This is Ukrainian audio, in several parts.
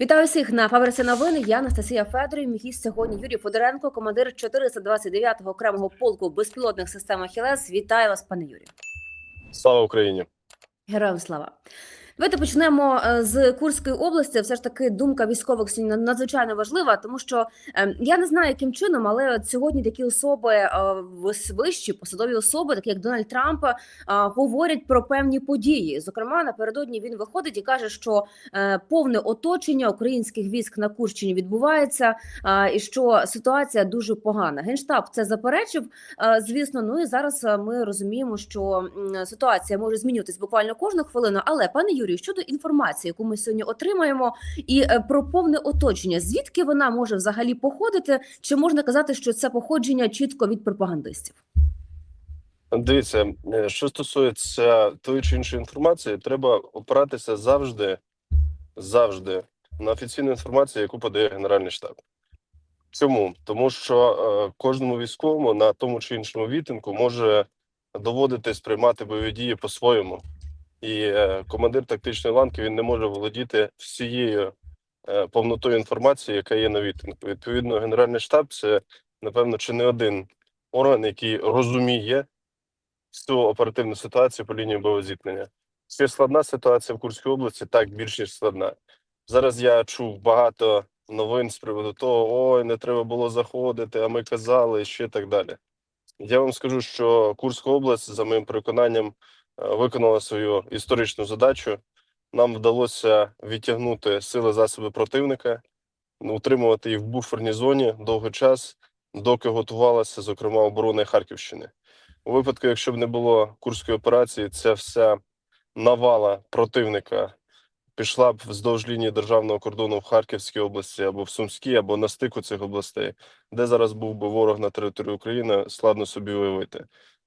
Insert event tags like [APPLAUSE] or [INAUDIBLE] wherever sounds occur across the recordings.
Вітаю всіх на фабриці новини. Я Анастасія Федорів. Мій гість сьогодні Юрій Федоренко, командир 429-го окремого полку безпілотних систем Ахілес. Вітаю вас, пане Юрію. Слава Україні! Героям слава. Давайте почнемо е, з Курської області. Все ж таки, думка військових сьогодні надзвичайно важлива, тому що е, я не знаю, яким чином, але сьогодні такі особи е, вищі посадові особи, такі як Дональд Трамп, е, говорять про певні події. Зокрема, напередодні він виходить і каже, що повне оточення українських військ на Курщині відбувається, і що ситуація дуже погана. Генштаб це заперечив, звісно. Ну і зараз ми розуміємо, що ситуація може змінюватись буквально кожну хвилину. Але пане Юрію, щодо інформації, яку ми сьогодні отримаємо, і е, про повне оточення, звідки вона може взагалі походити? Чи можна казати, що це походження чітко від пропагандистів? Дивіться, е, що стосується тої чи іншої інформації, треба опиратися завжди, завжди на офіційну інформацію, яку подає Генеральний штаб. Чому? Тому що е, кожному військовому на тому чи іншому вітинку може доводитись приймати бойові дії по-своєму. І е, командир тактичної ланки він не може володіти всією е, повнотою інформації, яка є на вітинку. Відповідно, Генеральний штаб це, напевно, чи не один орган, який розуміє всю оперативну ситуацію по лінії бойового зіткнення. Чи складна ситуація в Курській області? Так, більш ніж складна. Зараз я чув багато новин з приводу того, ой, не треба було заходити, а ми казали, і ще так далі. Я вам скажу, що Курська область, за моїм переконанням, виконала свою історичну задачу. Нам вдалося відтягнути сили засоби противника, утримувати їх в буферній зоні довгий час, доки готувалася, зокрема, оборона Харківщини. У випадку, якщо б не було курської операції, ця вся навала противника пішла б вздовж лінії державного кордону в Харківській області або в Сумській, або на стику цих областей, де зараз був би ворог на території України, складно собі уявити.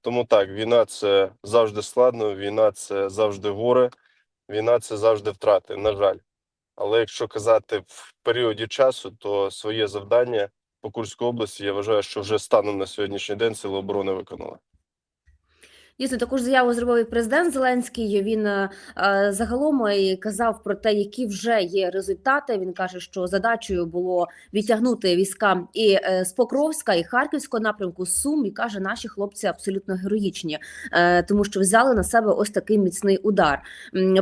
Тому так, війна це завжди складно, війна це завжди горе, війна це завжди втрати. На жаль. Але якщо казати в періоді часу, то своє завдання по Курській області я вважаю, що вже станом на сьогоднішній день Сили оборони виконала. Дійсно, також заяву зробив і президент Зеленський. Він е, е, загалом і казав про те, які вже є результати. Він каже, що задачею було відтягнути війська і е, з Покровська, і Харківського напрямку Сум. І каже, наші хлопці абсолютно героїчні, е, тому що взяли на себе ось такий міцний удар.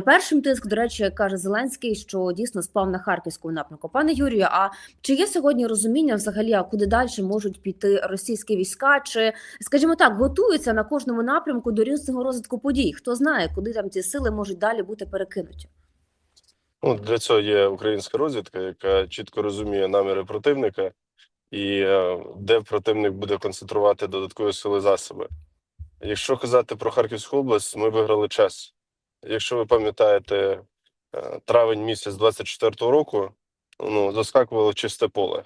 Першим тиск, до речі, каже Зеленський, що дійсно спав на харківському напрямку. Пане Юрію, а чи є сьогодні розуміння взагалі, а куди далі можуть піти російські війська? Чи скажімо так, готуються на кожному напрямку до різного розвитку подій. Хто знає, куди там ці сили можуть далі бути перекинуті? Ну, для цього є українська розвідка, яка чітко розуміє наміри противника і е, де противник буде концентрувати додаткові сили засоби. Якщо казати про Харківську область, ми виграли час. Якщо ви пам'ятаєте, е, травень місяць 24-го року, ну, заскакувало чисте поле.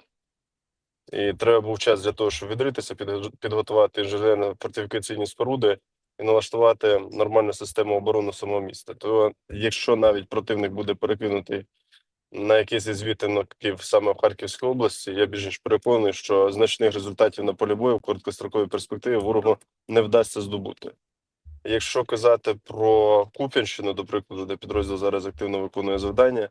І треба був час для того, щоб відритися, підго- підготувати інженерно-фортифікаційні споруди і налаштувати нормальну систему оборони самого міста. То якщо навіть противник буде перекинутий на якийсь із відтинків саме в Харківській області, я більш ніж переконаний, що значних результатів на полі бою в короткостроковій перспективі ворогу не вдасться здобути. Якщо казати про Куп'янщину, до прикладу, де підрозділ зараз активно виконує завдання,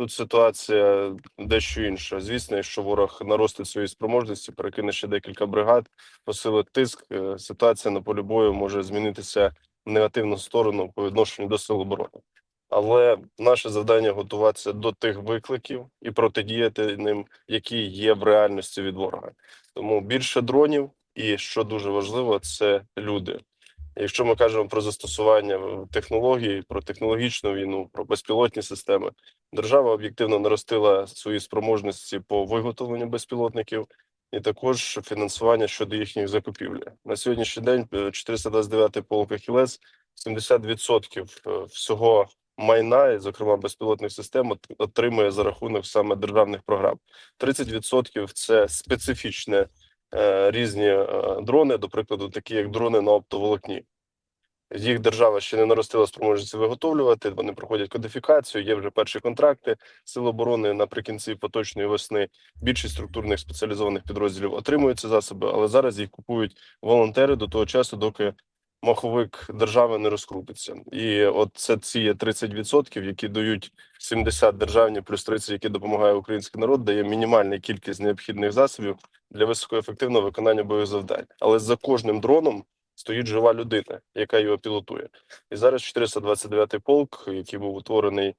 тут ситуація дещо інша. Звісно, якщо ворог наростить свої спроможності, перекине ще декілька бригад, посилить тиск, е, ситуація на полі бою може змінитися в негативну сторону по відношенню до сил оборони. Але наше завдання готуватися до тих викликів і протидіяти ним, які є в реальності від ворога. Тому більше дронів, і що дуже важливо, це люди. Якщо ми кажемо про застосування технологій, про технологічну війну, про безпілотні системи, держава об'єктивно наростила свої спроможності по виготовленню безпілотників і також фінансування щодо їхніх закупівлі. На сьогоднішній день е, 429 полк «Ахілес» 70% е, всього майна, і, зокрема безпілотних систем, отримує за рахунок саме державних програм. 30% – це специфічне е, різні е, дрони, до прикладу, такі як дрони на оптоволокні. Їх держава ще не наростила спроможності виготовлювати. Вони проходять кодифікацію. Є вже перші контракти. Сил оборони наприкінці поточної весни. Більшість структурних спеціалізованих підрозділів отримують ці засоби, але зараз їх купують волонтери до того часу, доки маховик держави не розкрутиться. І от це ці є 30%, які дають 70 державні плюс 30, які допомагає український народ, дає мінімальна кількість необхідних засобів для високоефективного виконання бойових завдань. Але за кожним дроном стоїть жива людина, яка його пілотує. І зараз 429-й полк, який був утворений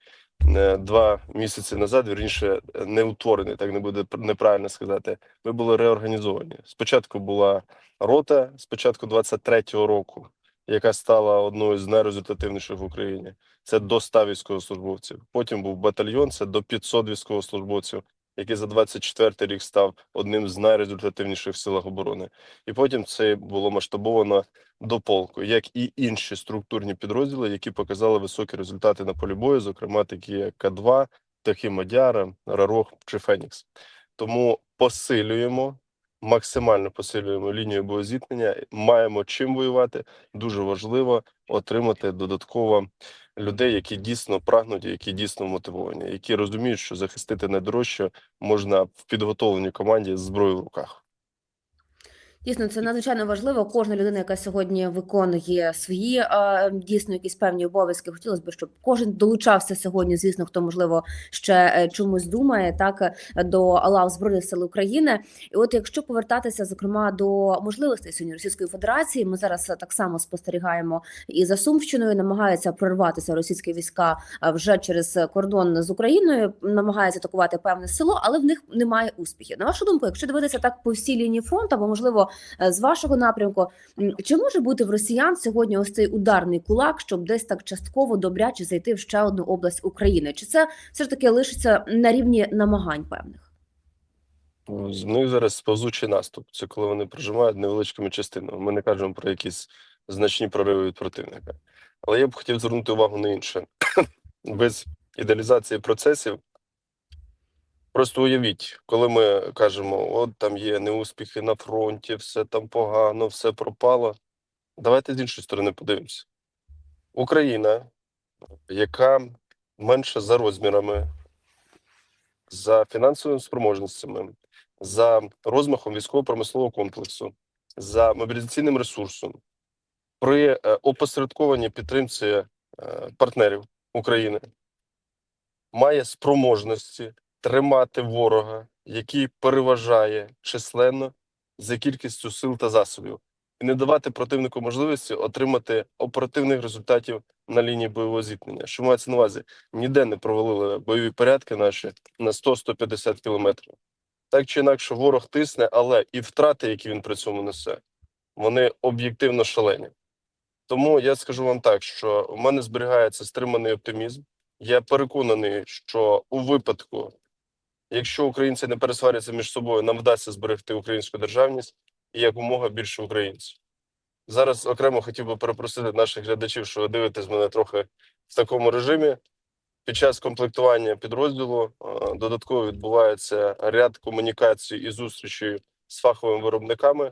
два місяці назад, вірніше е, не утворений, так не буде неправильно сказати. Ми були реорганізовані. Спочатку була рота, спочатку 23-го року, яка стала одною з найрезультативніших в Україні. Це до 100 військовослужбовців. Потім був батальйон, це до 500 військовослужбовців, який за 24 рік став одним з найрезультативніших в силах оборони. І потім це було масштабовано до полку, як і інші структурні підрозділи, які показали високі результати на полі бою, зокрема такі як К2, Тахі Мадяра, Рарох чи Фенікс. Тому посилюємо, максимально посилюємо лінію боєзіткнення, маємо чим воювати. Дуже важливо отримати додатково людей, які дійсно прагнуть, які дійсно мотивовані, які розуміють, що захистити найдорожче можна в підготовленій команді з зброєю в руках. Дійсно, це надзвичайно важливо. Кожна людина, яка сьогодні виконує свої е, дійсно якісь певні обов'язки. Хотілося б, щоб кожен долучався сьогодні. Звісно, хто можливо ще е, чомусь думає, так до лав збройних сил України. І от якщо повертатися зокрема до можливостей сьогодні Російської Федерації, ми зараз так само спостерігаємо і за Сумщиною, намагаються прорватися російські війська е, вже через кордон з Україною, намагаються атакувати певне село, але в них немає успіхів. На вашу думку, якщо дивитися так по всій лінії фронту, або можливо з вашого напрямку, чи може бути в росіян сьогодні ось цей ударний кулак, щоб десь так частково добряче зайти в ще одну область України? Чи це все ж таки лишиться на рівні намагань певних? З них зараз повзучий наступ. Це коли вони прожимають невеличкими частинами. Ми не кажемо про якісь значні прориви від противника. Але я б хотів звернути увагу на інше. [COUGHS] Без ідеалізації процесів. Просто уявіть, коли ми кажемо, от там є неуспіхи на фронті, все там погано, все пропало. Давайте з іншої сторони подивимося. Україна, яка менша за розмірами, за фінансовими спроможностями, за розмахом військово-промислового комплексу, за мобілізаційним ресурсом, при е, опосередкованій підтримці е, партнерів України має спроможності тримати ворога, який переважає численно за кількістю сил та засобів, і не давати противнику можливості отримати оперативних результатів на лінії бойового зіткнення. Що мається на увазі? Ніде не провалили бойові порядки наші на 100-150 кілометрів. Так чи інакше, ворог тисне, але і втрати, які він при цьому несе, вони об'єктивно шалені. Тому я скажу вам так, що у мене зберігається стриманий оптимізм. Я переконаний, що у випадку, якщо українці не пересваряться між собою, нам вдасться зберегти українську державність і якомога більше українців. Зараз окремо хотів би перепросити наших глядачів, що ви дивитесь мене трохи в такому режимі. Під час комплектування підрозділу е, додатково відбувається ряд комунікацій і зустрічей з фаховими виробниками,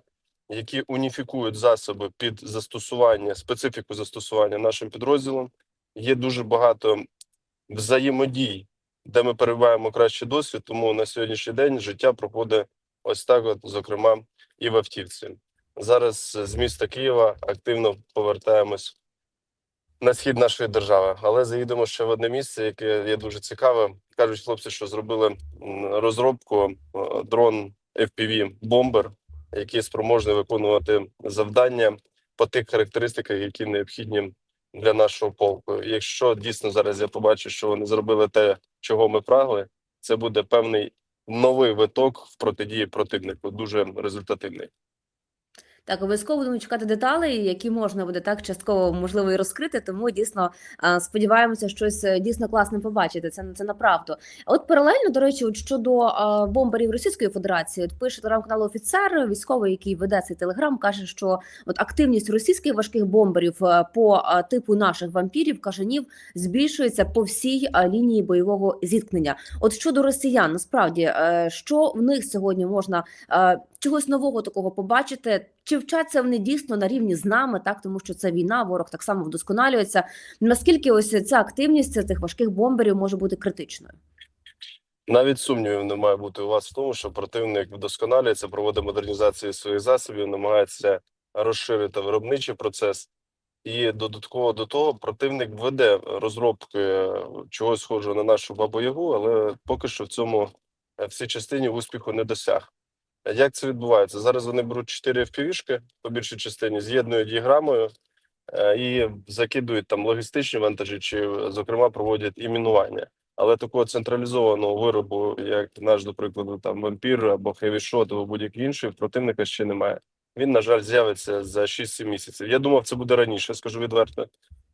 які уніфікують засоби під застосування, специфіку застосування нашим підрозділом. Є дуже багато взаємодій, де ми перебуваємо кращий досвід. Тому на сьогоднішній день життя проходить ось так, от, зокрема, і в автівці. Зараз з міста Києва активно повертаємось на схід нашої держави, але заїдемо ще в одне місце, яке є дуже цікаве. кажуть хлопці, що зробили розробку е, дрон FPV бомбер, який спроможний виконувати завдання по тих характеристиках, які необхідні для нашого полку. Якщо дійсно зараз я побачу, що вони зробили те, чого ми прагли, це буде певний новий виток в протидії противнику, дуже результативний. Так, обов'язково будемо чекати деталей, які можна буде так частково можливо і розкрити. Тому дійсно сподіваємося, щось е, дійсно класне побачити. Це це направду. От паралельно, до речі, от щодо а, бомберів Російської Федерації, от пише телеграм-канал офіцер, військовий, який веде цей телеграм, каже, що от активність російських важких бомберів е, по типу наших вампірів, кажанів збільшується по всій лінії бойового зіткнення. От щодо росіян, насправді, е, що в них сьогодні можна е, чогось нового такого побачити? Чи вчаться вони дійсно на рівні з нами, так тому що це війна, ворог так само вдосконалюється. Наскільки ось ця активність цих важких бомберів може бути критичною? Навіть сумнівів не має бути у вас в тому, що противник вдосконалюється, проводить модернізацію своїх засобів, намагається розширити виробничий процес, І додатково до того противник веде розробки чогось схожого на нашу бабу Ягу, але поки що в цьому е, в цій частині успіху не досяг. Як це відбувається? Зараз вони беруть 4 FPV-шки по більшій частині, з'єднують діаграмою е, і закидують там логістичні вантажі, чи, зокрема, проводять і мінування. Але такого централізованого виробу, як наш, до прикладу, там вампір або хевішот, або будь-який інший, противника ще немає. Він, на жаль, з'явиться за 6-7 місяців. Я думав, це буде раніше, скажу відверто.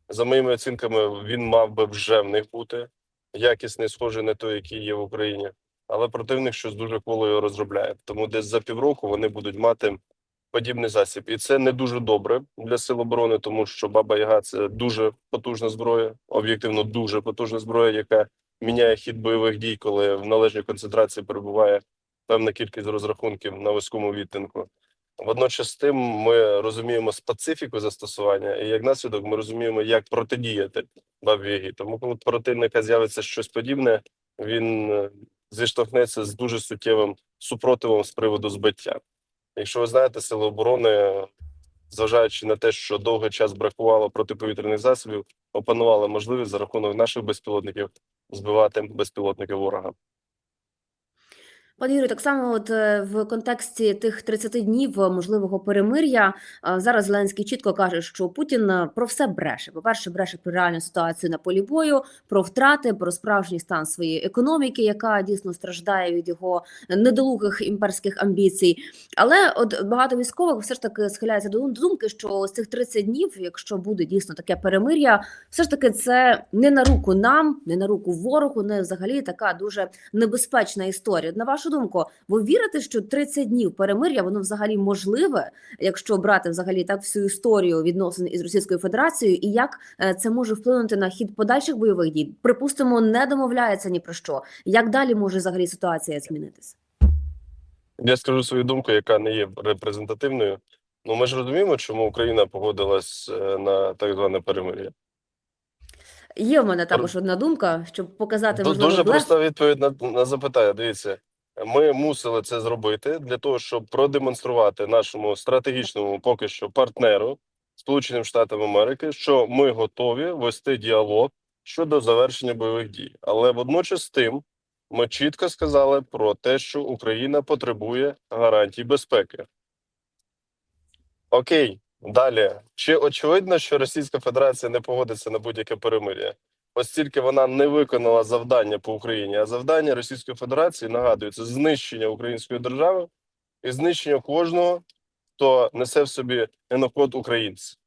За моїми оцінками, він мав би вже в них бути якісний, схожий на той, який є в Україні. Але противник щось дуже кволо розробляє. Тому десь за півроку вони будуть мати подібний засіб. І це не дуже добре для сил оборони, тому що Баба Яга це дуже потужна зброя, об'єктивно дуже потужна зброя, яка міняє хід бойових дій, коли в належній концентрації перебуває певна кількість розрахунків на вузькому відтинку. Водночас з тим ми розуміємо специфіку застосування, і як наслідок ми розуміємо, як протидіяти бабі Ягі. Тому, коли противника з'явиться щось подібне, він е, зіштовхнеться з дуже суттєвим супротивом з приводу збиття. Якщо ви знаєте, сили оборони, зважаючи на те, що довгий час бракувало протиповітряних засобів, опанували можливість за рахунок наших безпілотників збивати безпілотники ворога. Пане Юрію, так само, от е, в контексті тих 30 днів е, можливого перемир'я, е, зараз Зеленський чітко каже, що Путін про все бреше. По перше, бреше про реальну ситуацію на полі бою, про втрати, про справжній стан своєї економіки, яка дійсно страждає від його недолугих імперських амбіцій. Але от багато військових все ж таки схиляється до думки, що з цих 30 днів, якщо буде дійсно таке перемир'я, все ж таки це не на руку нам, не на руку ворогу, не взагалі така дуже небезпечна історія. На вашу думку, ви вірите, що 30 днів перемир'я воно взагалі можливе, якщо брати взагалі так всю історію відносин із Російською Федерацією, і як е, це може вплинути на хід подальших бойових дій? Припустимо, не домовляється ні про що. Як далі може взагалі ситуація змінитися? Я скажу свою думку, яка не є репрезентативною. Ну ми ж розуміємо, чому Україна погодилась е, на так зване перемир'я. Є в мене також одна думка, щоб показати можливо Дуже блеф. проста відповідь на, на запитання. Дивіться, ми мусили це зробити для того, щоб продемонструвати нашому стратегічному поки що партнеру Сполученим Штатам Америки, що ми готові вести діалог щодо завершення бойових дій. Але водночас з тим ми чітко сказали про те, що Україна потребує гарантій безпеки. Окей, далі. Чи очевидно, що Російська Федерація не погодиться на будь-яке перемир'я? Оскільки вона не виконала завдання по Україні. А завдання Російської Федерації нагадую, це знищення української держави і знищення кожного, хто несе в собі генокод українців.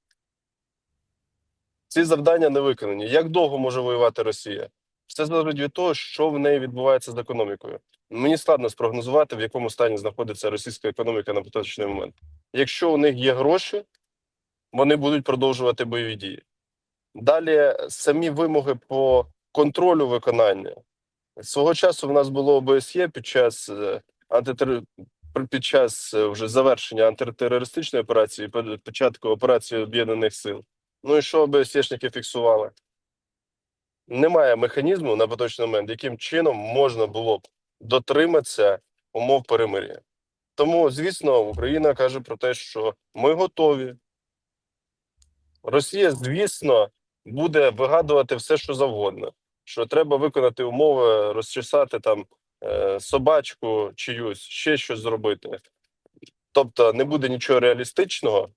Ці завдання не виконані. Як довго може воювати Росія? Все залежить від того, що в неї відбувається з економікою. Мені складно спрогнозувати, в якому стані знаходиться російська економіка на поточний момент. Якщо у них є гроші, вони будуть продовжувати бойові дії. Далі самі вимоги по контролю виконання. Свого часу в нас було ОБСЄ під час е, антитер... під час е, вже завершення антитерористичної операції, початку операції Об'єднаних Сил. Ну і що ОБСЄшники фіксували? Немає механізму на поточний момент, яким чином можна було б дотриматися умов перемир'я. Тому, звісно, Україна каже про те, що ми готові. Росія, звісно, буде вигадувати все, що завгодно. Що треба виконати умови, розчесати там е, собачку чиюсь, ще щось зробити. Тобто не буде нічого реалістичного,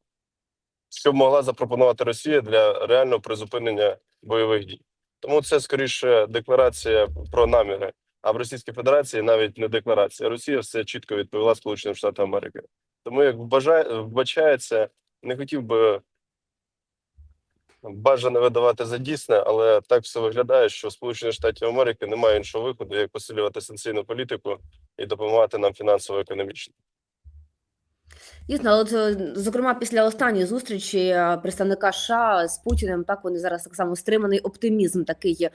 що могла запропонувати Росія для реального призупинення бойових дій. Тому це скоріше декларація про наміри. А в Російській Федерації навіть не декларація. Росія все чітко відповіла Сполученим Штатам Америки. Тому як вбачається, не хотів би бажано видавати за дійсне, але так все виглядає, що Сполучені Штати Америки немає іншого виходу, як посилювати санкційну політику і допомагати нам фінансово-економічно. Дійсно, але е, зокрема, після останньої зустрічі е, представника США з Путіним, так вони зараз так само стриманий оптимізм такий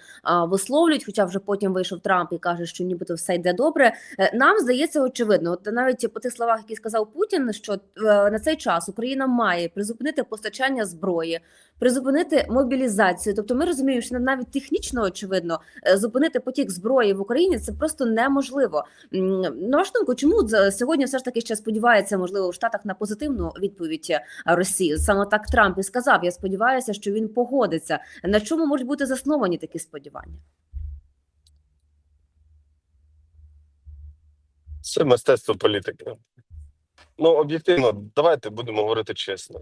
висловлюють. Хоча вже потім вийшов Трамп і каже, що нібито все йде добре. Е, Нам здається очевидно, от навіть по тих словах, які сказав Путін, що е, на цей час Україна має призупинити постачання зброї, призупинити мобілізацію. Тобто, ми розуміємо, що навіть технічно очевидно е, зупинити потік зброї в Україні це просто неможливо. На вашу думку, чому сьогодні все ж таки ще сподівається, можливо, у Штатах на позитивну відповідь е, Росії. Саме так Трамп і сказав. Я сподіваюся, що він погодиться. На чому можуть бути засновані такі сподівання? Це мистецтво політики. Ну, об'єктивно, давайте будемо говорити чесно.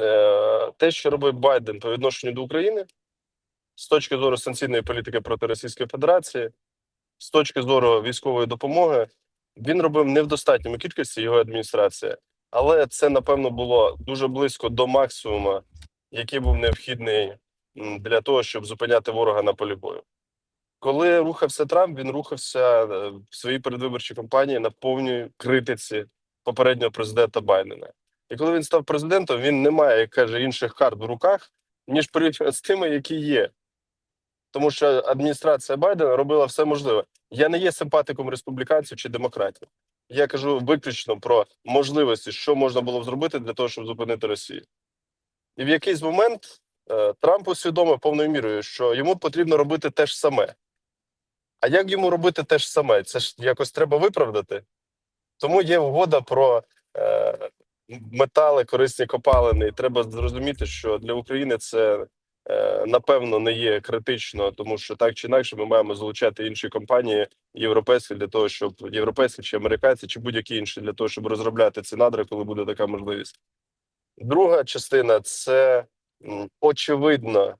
Е, Те, що робив Байден по відношенню до України, з точки зору санкційної політики проти Російської Федерації, з точки зору військової допомоги, він робив не в достатньому кількості його адміністрація, але це, напевно, було дуже близько до максимуму, який був необхідний для того, щоб зупиняти ворога на полі бою. Коли рухався Трамп, він рухався е, в своїй передвиборчій кампанії на повній критиці попереднього президента Байдена. І коли він став президентом, він не має, як каже, інших карт в руках, ніж порівняно з тими, які є. Тому що адміністрація Байдена робила все можливе. Я не є симпатиком республіканців чи демократів. Я кажу виключно про можливості, що можна було б зробити для того, щоб зупинити Росію. І в якийсь момент е, Трамп усвідомив повною мірою, що йому потрібно робити те ж саме. А як йому робити те ж саме? Це ж якось треба виправдати. Тому є угода про е, метали, корисні копалини. І треба зрозуміти, що для України це е, напевно не є критично, тому що так чи інакше ми маємо залучати інші компанії європейські для того, щоб європейські чи американці, чи будь-які інші для того, щоб розробляти ці надри, коли буде така можливість. Друга частина це очевидно,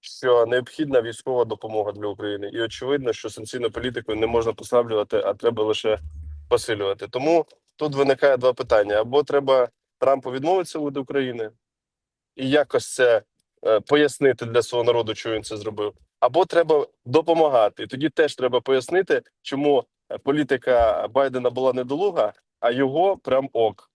що необхідна військова допомога для України, і очевидно, що санкційну політику не можна послаблювати, а треба лише посилювати. Тому тут виникає два питання: або треба Трампу відмовитися від України і якось це е, пояснити для свого народу, чому він це зробив, або треба допомагати. І тоді теж треба пояснити, чому е, політика Байдена була недолуга, а його прям ок.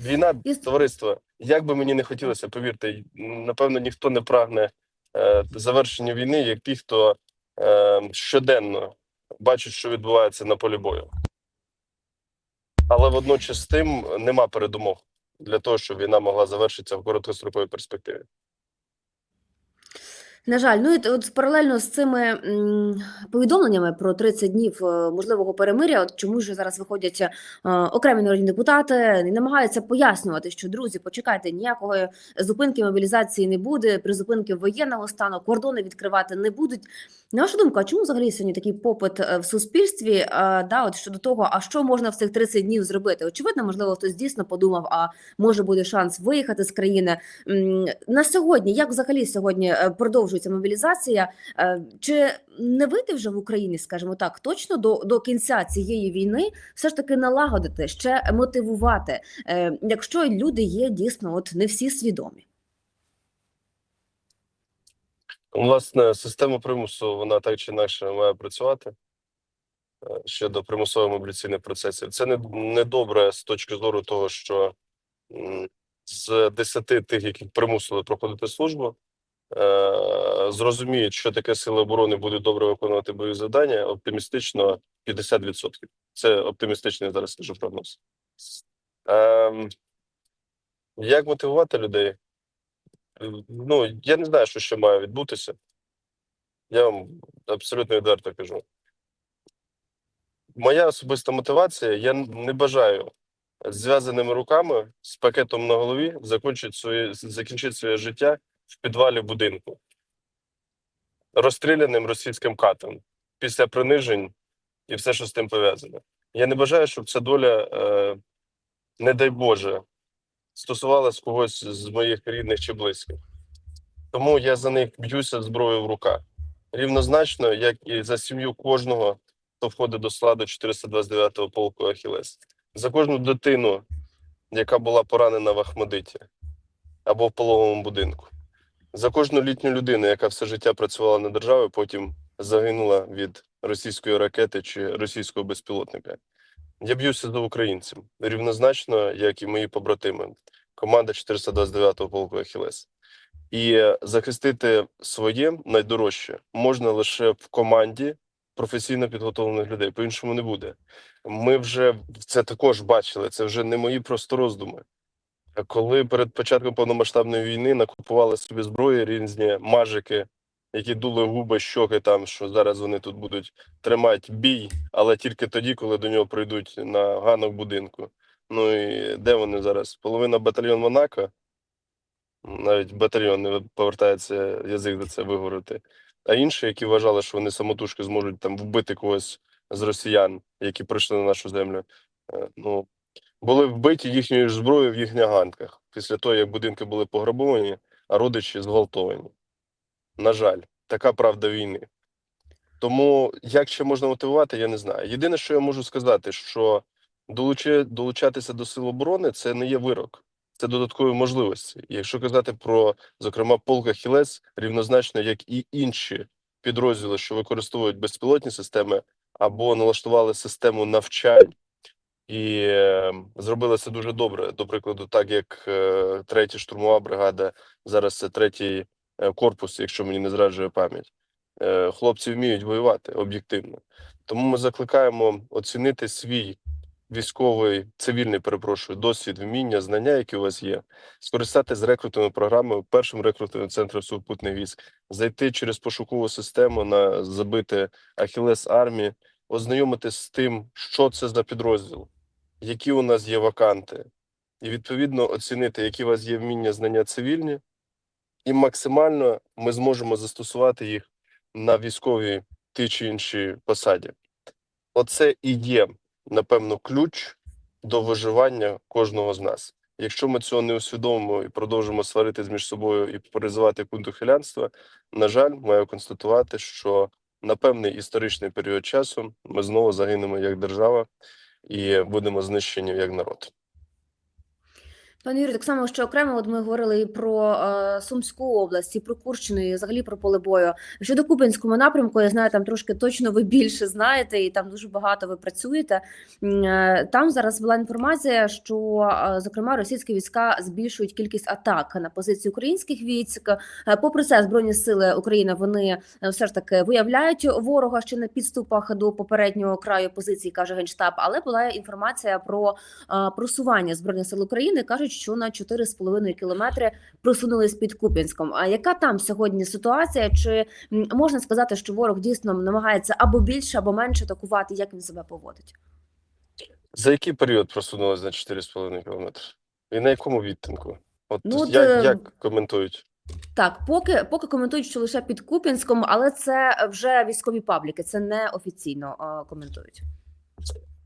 Війна товариство. Як би мені не хотілося, повірте, напевно, ніхто не прагне е, завершення війни, як ті, хто е, щоденно бачать, що відбувається на полі бою. Але водночас з тим нема передумов для того, щоб війна могла завершитися в короткостроковій перспективі. На жаль, ну і от паралельно з цими повідомленнями про 30 днів е, можливого перемиря, от чому ж зараз виходять е, окремі народні депутати і намагаються пояснювати, що друзі, почекайте, ніякої зупинки мобілізації не буде, призупинки воєнного стану, кордони відкривати не будуть. На вашу думку, а чому взагалі сьогодні такий попит е, в суспільстві? е, да, от щодо того, а що можна в цих 30 днів зробити? Очевидно, можливо, хтось дійсно подумав, а може буде шанс виїхати з країни. На сьогодні, як взагалі сьогодні е, продовжується мобілізація? Чи не вийти вже в Україні, скажімо так, точно до, до кінця цієї війни все ж таки налагодити, ще мотивувати, якщо люди є дійсно, от не всі свідомі? Власне, система примусу вона так чи інакше має працювати е, щодо примусових мобіляційних процесів. Це не, не добре з точки зору того, що з 10 тих, яких примусили проходити службу, е, зрозуміють, що таке сили оборони будуть добре виконувати бойові завдання. Оптимістично 50%. Це оптимістичний зараз скажу прогноз. Ем, як мотивувати людей? Ну, я не знаю, що ще має відбутися. Я вам абсолютно відверто кажу. Моя особиста мотивація: я не бажаю з зв'язаними руками з пакетом на голові закінчити своє, закінчити своє життя в підвалі будинку, розстріляним російським катом після принижень і все, що з тим пов'язане. Я не бажаю, щоб ця доля, е, не дай Боже, стосувалась когось з моїх рідних чи близьких. Тому я за них б'юся зброєю в руках. Рівнозначно, як і за сім'ю кожного, хто входить до складу 429-го полку Ахілес. За кожну дитину, яка була поранена в Ахмедиті або в пологовому будинку. За кожну літню людину, яка все життя працювала на державу, потім загинула від російської ракети чи російського безпілотника. Я б'юся за українців рівнозначно, як і мої побратими, команда 429-го полку Ахілес. І е, захистити своє найдорожче можна лише в команді професійно підготовлених людей. По-іншому не буде. Ми вже це також бачили. Це вже не мої просто роздуми. Коли перед початком повномасштабної війни накупували собі зброї різні мажики які дули губи, щоки там, що зараз вони тут будуть тримати бій, але тільки тоді, коли до нього прийдуть на ганок будинку. Ну і де вони зараз? Половина батальйон Монако, навіть батальйон не повертається язик до це виговорити. А інші, які вважали, що вони самотужки зможуть там вбити когось з росіян, які прийшли на нашу землю. е, Ну були вбиті їхньою зброєю в їхніх ганках після того, як будинки були пограбовані, а родичі зґвалтовані. На жаль, така правда війни. Тому як ще можна мотивувати, я не знаю. Єдине, що я можу сказати, що долучи, долучатися до сил оборони це не є вирок, це додаткові можливості. Якщо казати про, зокрема, полк Ахілес, рівнозначно як і інші підрозділи, що використовують безпілотні системи або налаштували систему навчань і е, зробили це дуже добре. До прикладу, так як е, третя штурмова бригада, зараз це третій корпус, якщо мені не зраджує пам'ять. Е, хлопці вміють воювати об'єктивно. Тому ми закликаємо оцінити свій військовий, цивільний, перепрошую, досвід, вміння, знання, які у вас є, скористатися рекрутною програмою, першим рекрутним центром сухопутних військ, зайти через пошукову систему на забити Ахілес армії, ознайомитись з тим, що це за підрозділ, які у нас є ваканти, і відповідно оцінити, які у вас є вміння, знання цивільні, і максимально ми зможемо застосувати їх на військовій ті чи іншій посаді. Оце і є, напевно, ключ до виживання кожного з нас. Якщо ми цього не усвідомимо і продовжимо сваритись між собою і призивати пункту хилянства, на жаль, маю констатувати, що на певний історичний період часу ми знову загинемо як держава і будемо знищені як народ. Пане Юрію, так само, що окремо, от ми говорили і про е, Сумську область, і про Курщину, і взагалі про поле бою. Щодо Купінському напрямку, я знаю, там трошки точно ви більше знаєте, і там дуже багато ви працюєте. Е, Там зараз була інформація, що е, зокрема російські війська збільшують кількість атак на позиції українських військ. Е, Попри це, збройні сили України вони е, все ж таки виявляють ворога ще на підступах до попереднього краю позиції, каже генштаб. Але була інформація про а, просування збройних сил України кажуть, що на 4,5 кілометри просунулись під Куп'янськом. А яка там сьогодні ситуація? Чи можна сказати, що ворог дійсно намагається або більше, або менше атакувати? Як він себе поводить? За який період просунулось на 4,5 кілометри? І на якому відтинку? От, Ну, як, е, як коментують? Так, поки поки коментують, що лише під Куп'янськом, але це вже військові пабліки, це не офіційно а, коментують.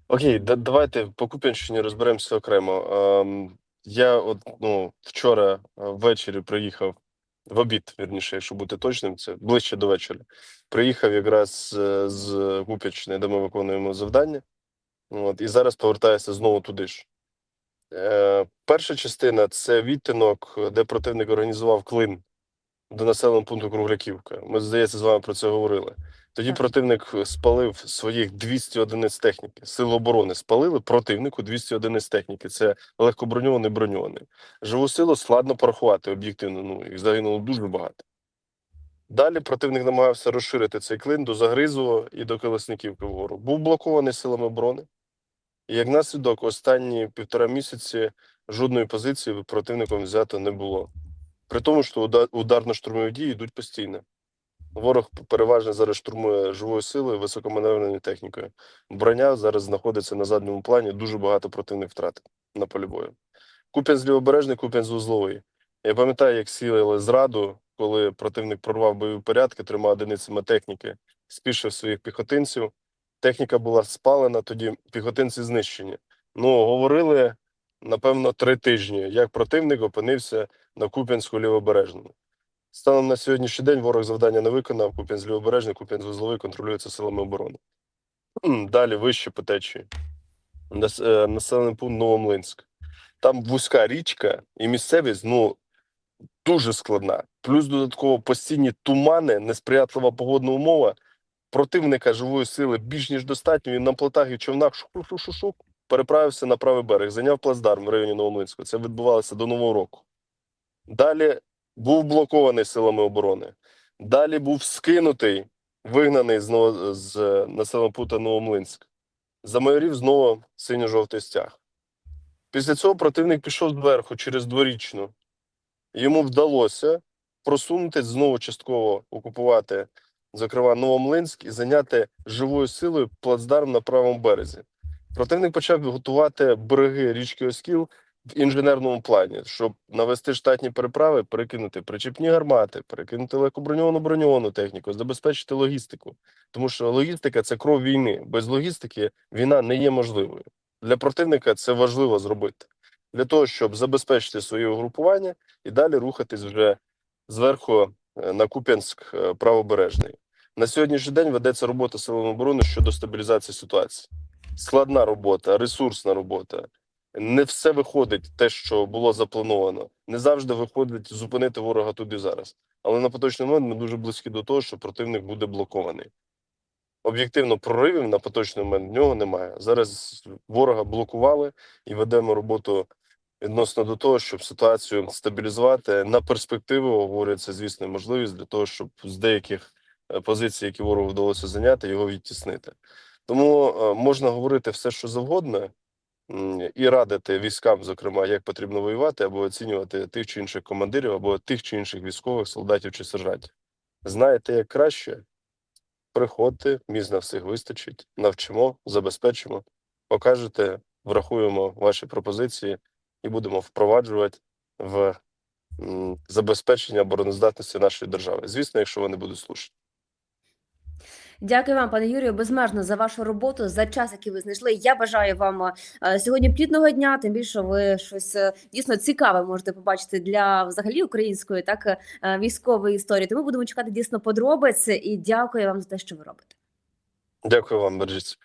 Окей, да, давайте по Куп'янщині розберемося окремо. Ем, я от ну вчора е, ввечері приїхав в обід, вірніше, якщо бути точним, це ближче до вечора. Приїхав якраз е, з Куп'янщини, де ми виконуємо завдання. От, і зараз повертаюся знову туди ж. Е, перша частина це відтинок, де противник організував клин до населеного пункту Кругляківка. Ми, здається, з вами про це говорили. Тоді Так. противник спалив своїх 200 одиниць техніки. Сили оборони спалили противнику 200 одиниць техніки. Це легкоброньований броньований. Живу силу складно порахувати об'єктивно. Ну їх загинуло дуже багато. Далі противник намагався розширити цей клин до Загризового і до Колесниківки вгору. Був блокований силами оборони. І як наслідок, останні півтора місяці жодної позиції противником взято не було. При тому, що уда- ударно-штурмові дії йдуть постійно. Ворог переважно зараз штурмує живою силою, високоманевреною технікою. Броня зараз знаходиться на задньому плані, дуже багато противних втрат на полі бою. Куп'янськ лівобережний, Куп'янськ вузловий. Я пам'ятаю, як сіяли зраду, коли противник прорвав бойові порядки трьома одиницями техніки, спішив своїх піхотинців. Техніка була спалена, тоді піхотинці знищені. Ну, говорили, напевно, три тижні, як противник опинився на Куп'янську лівобережному. Станом на сьогоднішній день ворог завдання не виконав. Куп'янськ лівобережний, Куп'янськ вузловий контролюється силами оборони. Далі вище по течії. Е, Населений пункт Новомлинськ. Там вузька річка і місцевість ну дуже складна. Плюс додатково постійні тумани, несприятлива погодна умова. Противника живої сили більш ніж достатньо. Він на плотах і човнах шук-шук-шук переправився на правий берег, зайняв плацдарм в районі Новомлинського. Це відбувалося до Нового року. Далі був блокований силами оборони. Далі був скинутий, вигнаний з, Ново- з населеного пункту Новомлинськ. Замайорів знову синьо-жовтий стяг. Після цього противник пішов зверху через дворічну. Йому вдалося просунутись, знову частково окупувати, зокрема, Новомлинськ і зайняти живою силою плацдарм на правому березі. Противник почав готувати береги річки Оскіл в інженерному плані, щоб навести штатні переправи, перекинути причіпні гармати, перекинути легкоброньовану броньовану техніку, забезпечити логістику. Тому що логістика це кров війни. Без логістики війна не є можливою. Для противника це важливо зробити для того, щоб забезпечити своє угрупування і далі рухатись вже зверху е, на Куп'янськ е, правобережний. На сьогоднішній день ведеться робота силами оборони щодо стабілізації ситуації. Складна робота, ресурсна робота. Не все виходить те, що було заплановано. Не завжди виходить зупинити ворога тут і зараз. Але на поточний момент ми дуже близькі до того, що противник буде блокований. Об'єктивно, проривів на поточний момент в нього немає. Зараз ворога блокували і ведемо роботу відносно до того, щоб ситуацію стабілізувати. На перспективу говориться, звісно, можливість для того, щоб з деяких е, позицій, які ворогу вдалося зайняти, його відтіснити. Тому е, можна говорити все, що завгодно, і радити військам, зокрема, як потрібно воювати, або оцінювати тих чи інших командирів, або тих чи інших військових, солдатів чи сержантів. Знаєте, як краще? Приходьте, міць на всіх вистачить, навчимо, забезпечимо, покажете, врахуємо ваші пропозиції і будемо впроваджувати в забезпечення обороноздатності нашої держави. Звісно, якщо вони будуть слушні. Дякую вам, пане Юрію, безмежно за вашу роботу, за час, який ви знайшли. Я бажаю вам е, сьогодні плідного дня. Тим більше ви щось е, дійсно цікаве можете побачити для взагалі української, так е, військової історії. Тому будемо чекати дійсно подробиць і дякую вам за те, що ви робите. Дякую вам, бережіть.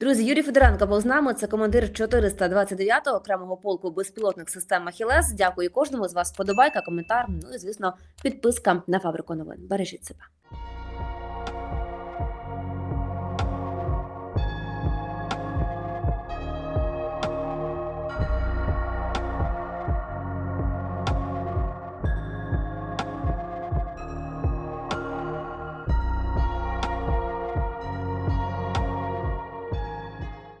Друзі, Юрій Федоренко був з нами. Це командир 429-го окремого полку безпілотних систем Ахілес. Дякую кожному з вас. Вподобайка, коментар. Ну і звісно, підписка на фабрику новин. Бережіть себе.